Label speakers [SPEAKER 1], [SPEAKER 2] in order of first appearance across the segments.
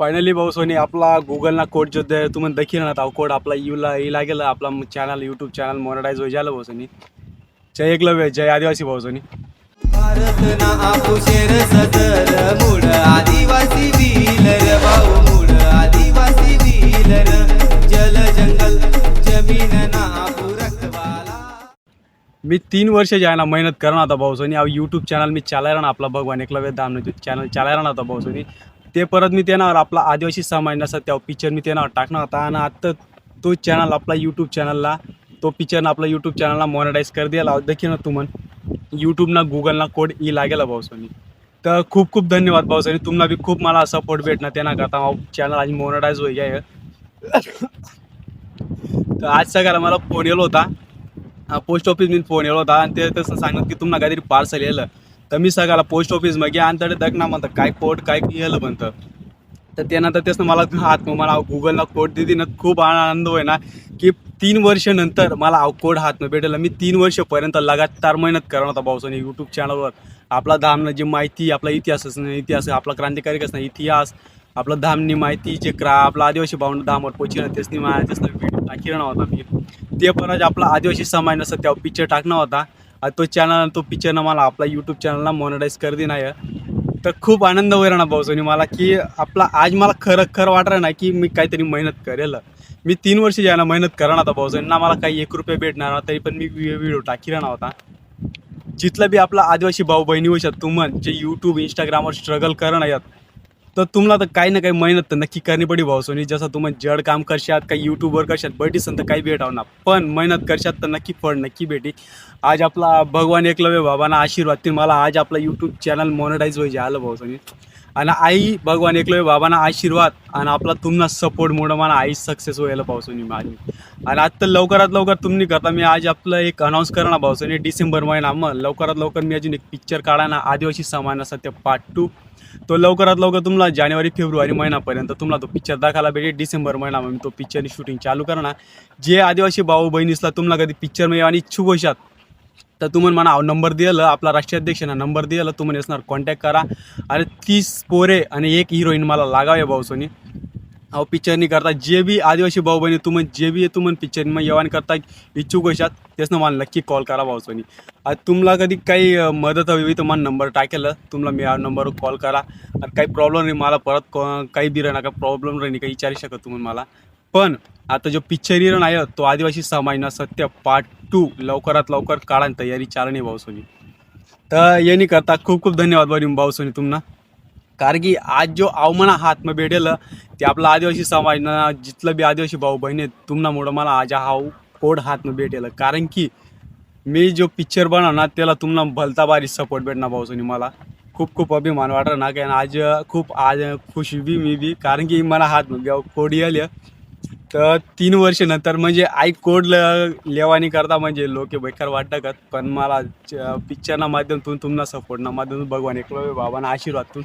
[SPEAKER 1] Finally भाऊ Sony आपला गुगलना code जो दे. तुम्हाला देखील ना तो कोड आपला यूला येला गेला आपला चॅनल यूट्यूब चॅनल मोनटाईज हो झालं भाऊ सोनी. जय एकलव्य जय आदिवासी भाऊ सोनी.
[SPEAKER 2] ना आदिवासी बिलर भाऊ मूळ आदिवासी बिलर जल जंगल जमीन ना
[SPEAKER 1] मी तीन वर्ष जे आहे ना मेहनत करणार होता भाऊ सोनी. यूट्यूब चॅनल मी चालायला ना आपला भगवान एकलव्य दाम चॅनल चालायला नव्हता भाऊ सोनी. ते परत मी त्यानं आपला आदिवासी समाज नसा त्या पिक्चर मी त्यानं टाकणार होता आणि आत्ता तो चॅनल आपला यूट्यूब चॅनलला तो पिक्चरनं आपला यूट्यूब चॅनलला मॉनिटाईज कर द्यायला देखील ना तुमन यूट्यूबना गुगलना कोड ई लागेला भाऊ सोनी. तर खूप खूप धन्यवाद भाऊ सोनी. तुम्हाला बी खूप मला सपोर्ट भेटणार. त्यांना करता चॅनल आज मॉनिटाईज होई आहे तर आज सगळ्याला मला फोन येलो होता. पोस्ट ऑफिस फोन येलो होता. आणि ते तसं सांगत की तुम्हाला काहीतरी पार्सल येलं. तर मी सगळ्याला पोस्ट ऑफिसमध्ये मग आणि तडे दग ना म्हणतं काय कोड काय येलं म्हणतं. तर त्यानंतर तेच मला हात मला गुगलला कोड दिली ना खूप आनंद होय ना की तीन वर्षानंतर मला हा कोड हात न भेटेल. मी तीन वर्षपर्यंत लगातार मेहनत करणार होता भाऊसाने यूट्यूब चॅनलवर आपला धामनं जी माहिती आपला इतिहास इतिहास आपला क्रांतिकारी कसं इतिहास आपलं धामनी माहिती जे क्रा आपला आदिवासी भावना धामवर पोचणं त्यासनी माझ्या त्यासनं व्हिडिओ होता मी. ते परत आपला आदिवासी समाज नसतं त्यावर पिक्चर टाकणं होता. तो चॅनल तो पिक्चरनं मला आपला यूट्यूब चॅनलला मॉनिटाईज कर दे नाही. तर खूप आनंद होईल ना भाऊसोनी मला की आपला आज मला खरं खरं वाटलं ना की मी काहीतरी मेहनत करेल. मी तीन वर्ष जे ना मेहनत करणार होता भाऊसोनी ना मला काही एक रुपये भेटणार ना तरी पण मी व्हिडिओ टाकीला होता. जिथलं बी आपला आदिवासी भाऊ बहिणी होऊ तुम्हाला तुमन जे यूट्यूब इंस्टाग्रामवर स्ट्रगल करणं यात तर तुम्हाला तर काही ना काही मेहनत तर नक्की करणी पडी भाऊ सोनी. जसं तुम्ही जड काम करशात काही यूट्यूबवर करशात बैठीसन तर काही भेटाव ना. पण मेहनत करशात तर नक्की फळ नक्की भेटी. आज आपला भगवान एकलव्य बाबांना आशीर्वाद ते मला आज आपला यूट्यूब चॅनल मॉनिटाईज व्हायचे आलं भाऊ सोनी. आणि आई भगवान एकलव्य बाबांना आशीर्वाद आणि आपला तुम्हाला सपोर्टमुळं मला आई सक्सेस व्हायला पावसोनी माझी. आणि आत्ता लवकरात लवकर तुम्ही करता मी आज आपलं एक अनाऊन्स करणार भाऊसोनी डिसेंबर महिना मग लवकरात लवकर मी अजून एक पिक्चर काढा ना आदिवासी समान असतात ते पार्ट टू तो लवकरात लवकर तुम्हाला जानेवारी फेब्रुवारी महिन्यापर्यंत तुम्हाला तो पिक्चर दाखायला भेटेल डिसेंबर महिना मी तो पिक्चरनी शूटिंग चालू करणार. जे आदिवासी भाऊ बहिणीसला तुम्हाला कधी पिक्चर मिळेल आणि इच्छुक होशात तर तुम्हाला म्हणा नंबर दिलं आपला राष्ट्रीय अध्यक्षांना नंबर दिलं तुम्हाला असणार कॉन्टॅक्ट करा. आणि तीस पोरे आणि एक हिरोईन मला लागावे भाऊसोनी अहो पिक्चरनी करता. जे बी आदिवासी भाऊ बहिणी तुम्ही जे बी तुम्ही पिक्चर मग येवान करता. इच्छुक असात त्यासनं मला नक्की कॉल करा भाऊसोनी सोनी. तुम्हाला कधी काही मदत हवी तर मला नंबर टाकेल. तुम्हाला मी या नंबरवर कॉल करा. आणि काही प्रॉब्लेम नाही मला परत कॉ- काही बी राहणार काही प्रॉब्लेम राही काही विचारू शकत तुम्ही मला. पण आता जो पिक्चर येणार आहे तो आदिवासी समाजना सत्य पार्ट टू लवकरात लवकर काढा तयारी चालणे भाऊसोनी तर यांनी करता. खूप खूप धन्यवाद बरी भाऊसोनी तुम्हाला. कारण की आज जो अवमाना हात मग भेटेल ते आपला आदिवासी समाजनं जिथलं बी आदिवासी भाऊ बहिणी आहेत तुम्हामुळं मला आज हा कोड हात मग भेटेल कारण की मी जो पिक्चर बनवणार त्याला तुम्हाला भलता भारी सपोर्ट भेटणार भाऊसोनी मला. खूप खूप अभिमान वाटणार ना कारण आज खूप आज खुशी बी मी बी. कारण की मला हात मग कोड येईल तर तीन वर्ष नंतर म्हणजे आई कोड ल- लेवानी करता म्हणजे लोक बेकार वाटतं का पण मला पिक्चरना माध्यमातून तुम्हाला सपोर्टना माध्यमातून भगवान एकलव्य बाबांना आशीर्वादतून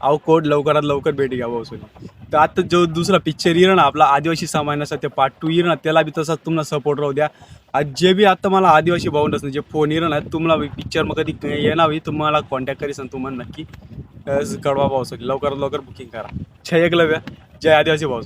[SPEAKER 1] अहो कोड लवकरात लवकर भेटी घ्या भाऊ तर आता जो दुसरा पिक्चर येईल ना आपला आदिवासी सामान्याचा ते पार्ट टू येईल ना त्याला बी तसाच तुम्हाला सपोर्ट राहू द्या. आज जे बी आता मला आदिवासी भाऊ नसतं जे फोन येईल ना तुम्हाला पिक्चर मग कधी येणार तुम्हाला कॉन्टॅक्ट करीसन तुम्हाला नक्की. कळवा भाऊ लवकरात लवकर बुकिंग करा. जय एकलव्य. जय आदिवासी भाऊ